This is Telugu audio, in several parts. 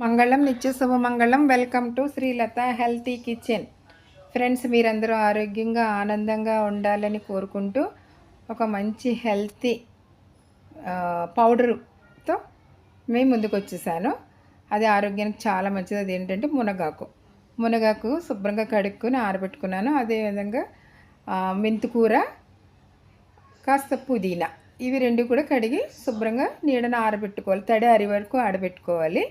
మంగళం నిత్య శుభమంగళం welcome to Srilatha healthy kitchen. Friends మీరందరూ ఆరోగ్యంగా ఆనందంగా ఉండాలని కోరుకుంటూ ఒక మంచి హెల్తీ పౌడర్తో మేము ముందుకు వచ్చేసాను అది ఆరోగ్యానికి చాలా మంచిది. అది ఏంటంటే మునగాకు. మునగాకు శుభ్రంగా కడుక్కొని ఆరబెట్టుకున్నాను. అదేవిధంగా మెంతికూర కాస్త పుదీనా. ఇవి రెండు కూడా కడిగి శుభ్రంగా నీడను ఆరబెట్టుకోవాలి. తడి అరి వరకు ఆరబెట్టుకోవాలి.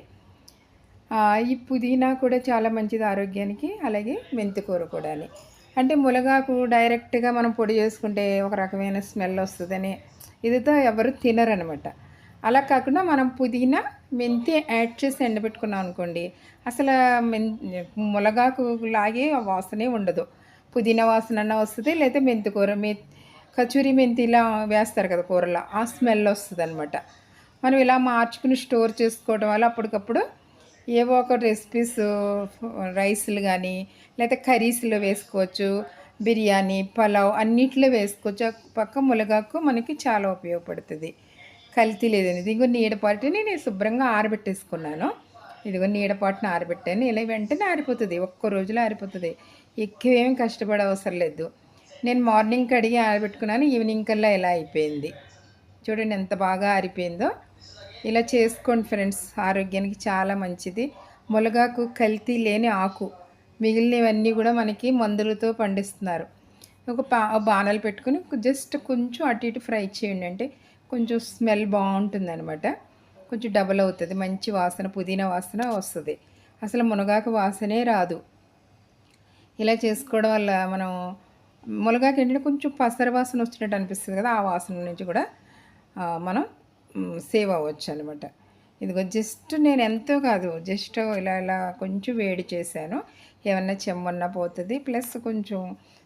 ఈ పుదీనా కూడా చాలా మంచిది ఆరోగ్యానికి అలాగే మెంతికూర కూడా అంటే మునగాకు డైరెక్ట్గా మనం పొడి చేసుకుంటే ఒక రకమైన స్మెల్ వస్తుందని ఇదితో ఎవరు తినరనమాట. అలా కాకుండా మనం పుదీనా మెంతి యాడ్ చేసి ఎండబెట్టుకున్నాం అనుకోండి అసలు మెన్ ములగాకు లాగే వాసనే ఉండదు. పుదీనా వాసన అన్న వస్తుంది లేదా మెంతికూర మె కచూరి మెంతి ఇలా వేస్తారు కదా కూరలో ఆ స్మెల్ వస్తుంది అనమాట మనం ఇలా మార్చుకుని స్టోర్ చేసుకోవడం వల్ల అప్పటికప్పుడు ఏవో ఒక రెసిపీస్ రైస్లు కానీ లేదా కర్రీస్లో వేసుకోవచ్చు బిర్యానీ పలావ్ అన్నిట్లో వేసుకోవచ్చు. ఆ పక్క మునగాకు మనకి చాలా ఉపయోగపడుతుంది. కల్తీ లేదని ఇదిగో నీడపాటిని నేను శుభ్రంగా ఆరబెట్టేసుకున్నాను. ఇదిగో నీడపాటును ఆరబెట్టాను. ఇలా వెంటనే ఆరిపోతుంది. ఒక్క రోజులో ఆరిపోతుంది. ఎక్కువేం కష్టపడే అవసరం లేదు. నేను మార్నింగ్ కడిగి ఆరబెట్టుకున్నాను. ఈవినింగ్ కల్లా ఇలా అయిపోయింది? చూడండి ఎంత బాగా ఆరిపోయిందో. ఇలా చేసుకోండి ఫ్రెండ్స్. ఆరోగ్యానికి చాలా మంచిది. ములగాకు కల్తీ లేని ఆకు. మిగిలినవన్నీ కూడా మనకి మందులతో పండిస్తున్నారు. ఒక పా బాణాలు పెట్టుకుని జస్ట్ కొంచెం అటు ఇటు ఫ్రై చేయండి అంటే కొంచెం స్మెల్ బాగుంటుంది అనమాట కొంచెం డబల్ అవుతుంది. మంచి వాసన పుదీనా వాసన వస్తుంది. అసలు మునగాకు వాసనే రాదు. ఇలా చేసుకోవడం వల్ల మనం మునగాకు ఏంటంటే కొంచెం పసర వాసన వచ్చినట్టు అనిపిస్తుంది కదా ఆ వాసన నుంచి కూడా మనం సేవ్ అవ్వచ్చు అనమాట ఇదిగో జస్ట్ నేను ఎంతో కాదు జస్ట్ ఇలా ఇలా కొంచెం వేడి చేశాను. ఏమన్నా చెమ్మన్నా పోతుంది ప్లస్ కొంచెం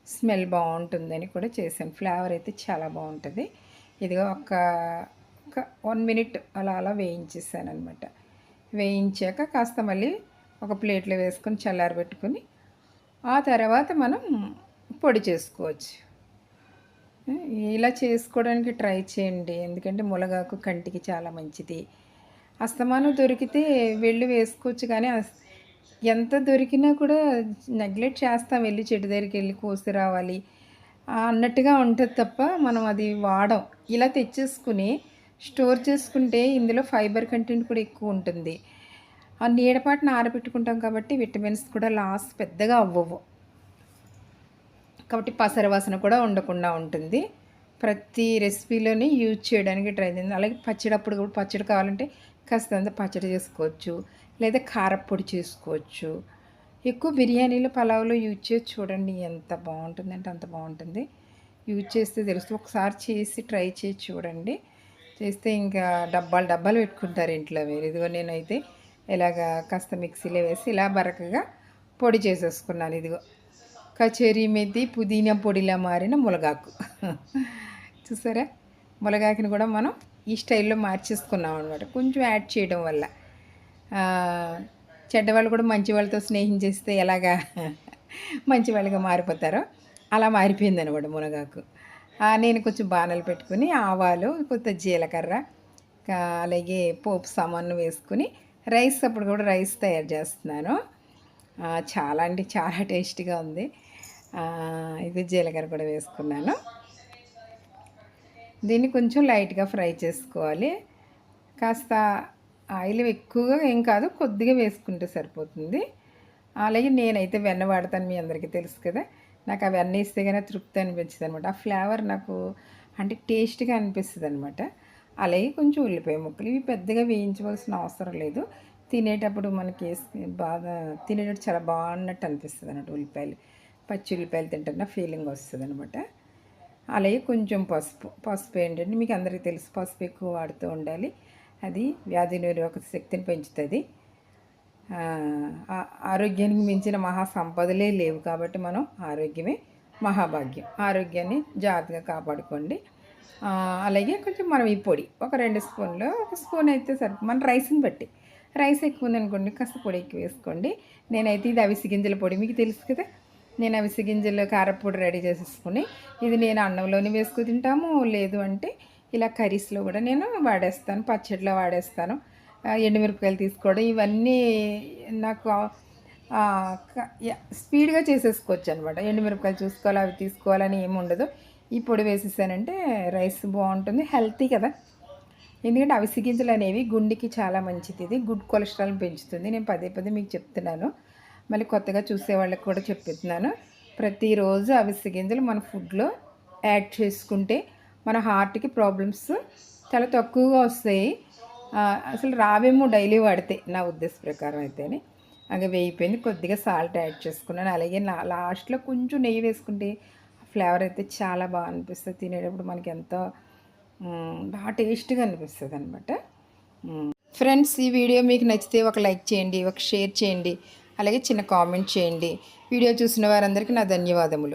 స్మెల్ బాగుంటుందని కూడా చేశాను. ఫ్లేవర్ అయితే చాలా బాగుంటుంది. ఇదిగో ఒక ఒక వన్ మినిట్ అలా అలా వేయించేసాను అనమాట వేయించాక కాస్త మళ్ళీ ఒక ప్లేట్లో వేసుకొని చల్లారబెట్టుకొని ఆ తర్వాత మనం పొడి చేసుకోవచ్చు. ఇలా చేసుకోవడానికి ట్రై చేయండి. ఎందుకంటే ములగాకు కంటికి చాలా మంచిది. అస్తమానం దొరికితే వెళ్ళి వేసుకోవచ్చు కానీ అస్- ఎంత దొరికినా కూడా నెగ్లెక్ట్ చేస్తాం. వెళ్ళి చెట్టు దగ్గరికి వెళ్ళి కోసి రావాలి. అన్నట్టుగా ఉంటుంది తప్ప మనం అది వాడం. ఇలా తెచ్చేసుకుని స్టోర్ చేసుకుంటే ఇందులో ఫైబర్ కంటెంట్ కూడా ఎక్కువ ఉంటుంది. ఆ నీడపాటిని ఆరబెట్టుకుంటాం కాబట్టి విటమిన్స్ కూడా లాస్ పెద్దగా అవ్వవు. కాబట్టి పసర వాసన కూడా ఉండకుండా ఉంటుంది. ప్రతి రెసిపీలోని యూజ్ చేయడానికి ట్రై చేయండి. అలాగే పచ్చడి అప్పుడు కూడా పచ్చడి కావాలంటే కాస్తంత పచ్చడి చేసుకోవచ్చు. లేదా కారప్పొడి చేసుకోవచ్చు. ఎక్కువ బిర్యానీలో పలావ్లో యూజ్ చేసి చూడండి ఎంత బాగుంటుంది అంటే అంత బాగుంటుంది. యూజ్ చేస్తే తెలుస్తుంది. ఒకసారి చేసి ట్రై చేసి చూడండి. చేస్తే ఇంకా డబ్బాలు డబ్బాలు పెట్టుకుంటారు ఇంట్లో మీరు. ఇదిగో నేనైతే ఇలాగ కాస్త మిక్సీలో వేసి ఇలా బరకగా పొడి చేసేసుకున్నాను. ఇదిగో కచేరీ మెతి పుదీనా పొడిలా మారిన మునగాకు చూసారా? మునగాకుని కూడా మనం ఈ స్టైల్లో మార్చేసుకున్నాం అనమాట కొంచెం యాడ్ చేయడం వల్ల. చెడ్డవాళ్ళు కూడా మంచి వాళ్ళతో స్నేహం చేస్తే ఎలాగా మంచి వాళ్ళగా మారిపోతారో అలా మారిపోయింది అనమాట మునగాకు నేను కొంచెం బాణలు పెట్టుకుని ఆవాలు కొంత జీలకర్ర అలాగే పోపు సామాన్ వేసుకుని రైస్ అప్పుడు కూడా రైస్ తయారు చేస్తున్నాను. చాలా అంటే చాలా టేస్టీగా ఉంది. ఇది జీలకర్ర కూడా వేసుకున్నాను. దీన్ని కొంచెం లైట్గా ఫ్రై చేసుకోవాలి. కాస్త ఆయిల్ ఎక్కువగా ఏం కాదు కొద్దిగా వేసుకుంటే సరిపోతుంది. అలాగే నేనైతే వెన్న వాడతాను మీ అందరికీ తెలుసు కదా. నాకు ఆ వెన్న వేస్తే కానీ తృప్తి అనిపించింది అనమాట ఆ ఫ్లేవర్ నాకు అంటే టేస్ట్గా అనిపిస్తుంది అనమాట అలాగే కొంచెం ఉల్లిపాయ ముక్కలు ఇవి పెద్దగా వేయించవలసిన అవసరం లేదు. తినేటప్పుడు మనకి బాగా తినేటప్పుడు చాలా బాగున్నట్టు అనిపిస్తుంది అన్నట్టు ఉల్లిపాయలు. పచ్చి ఉల్లిపాయలు తింటున్న ఫీలింగ్ వస్తుంది అనమాట అలాగే కొంచెం పసుపు పసుపు ఏంటంటే మీకు అందరికీ తెలుసు పసుపు ఎక్కువ వాడుతూ ఉండాలి. అది వ్యాధి నిరోధక శక్తిని పెంచుతుంది. ఆ, ఆరోగ్యానికి మించిన మహా సంపదలే లేవు కాబట్టి మనం ఆరోగ్యమే మహాభాగ్యం. ఆరోగ్యాన్ని జాగ్రత్తగా కాపాడుకోండి. అలాగే కొంచెం మనం ఈ పొడి ఒక రెండు స్పూన్లు ఒక స్పూన్ అయితే సరిపో మన రైస్ని బట్టి. రైస్ ఎక్కువ ఉందనుకోండి కాస్త పొడి ఎక్కువ వేసుకోండి. నేనైతే ఇది అవిసి గింజల పొడి మీకు తెలుసు కదా? నేను అవిసి గింజలు కారపొడి రెడీ చేసేసుకుని ఇది నేను అన్నంలోనే వేసుకు తింటాము. లేదు అంటే ఇలా కర్రీస్లో కూడా నేను వాడేస్తాను పచ్చడిలో వాడేస్తాను. ఎండుమిరపకాయలు తీసుకోవడం ఇవన్నీ నాకు స్పీడ్గా చేసేసుకోవచ్చు అనమాట ఎండుమిరపకాయలు చూసుకోవాలి అవి తీసుకోవాలని ఏమి ఉండదు ఈ పొడి వేసేసానంటే రైస్ బాగుంటుంది హెల్తీ కదా? ఎందుకంటే అవిసి గింజలు అనేవి గుండెకి చాలా మంచిది. ఇది గుడ్ కొలెస్ట్రాల్ పెంచుతుంది. నేను పదే పదే మీకు చెప్తున్నాను. మళ్ళీ కొత్తగా చూసే వాళ్ళకి కూడా చెప్తున్నాను ప్రతిరోజు అవిసి గింజలు మన ఫుడ్లో యాడ్ చేసుకుంటే మన హార్ట్కి ప్రాబ్లమ్స్ చాలా తక్కువగా వస్తాయి. అసలు రావేమో డైలీ వాడితే నా ఉద్దేశ ప్రకారం అయితేనే. అలాగే వేయిపోయింది కొద్దిగా సాల్ట్ యాడ్ చేసుకున్నాను. అలాగే నా లాస్ట్లో కొంచెం నెయ్యి వేసుకుంటే ఫ్లేవర్ అయితే చాలా బాగా అనిపిస్తుంది. తినేటప్పుడు మనకి ఎంతో బాగా టేస్ట్గా అనిపిస్తుంది అనమాట ఫ్రెండ్స్ ఈ వీడియో మీకు నచ్చితే ఒక లైక్ చేయండి ఒక షేర్ చేయండి అలాగే చిన్న కామెంట్ చేయండి. వీడియో చూసిన వారందరికీ నా ధన్యవాదములు.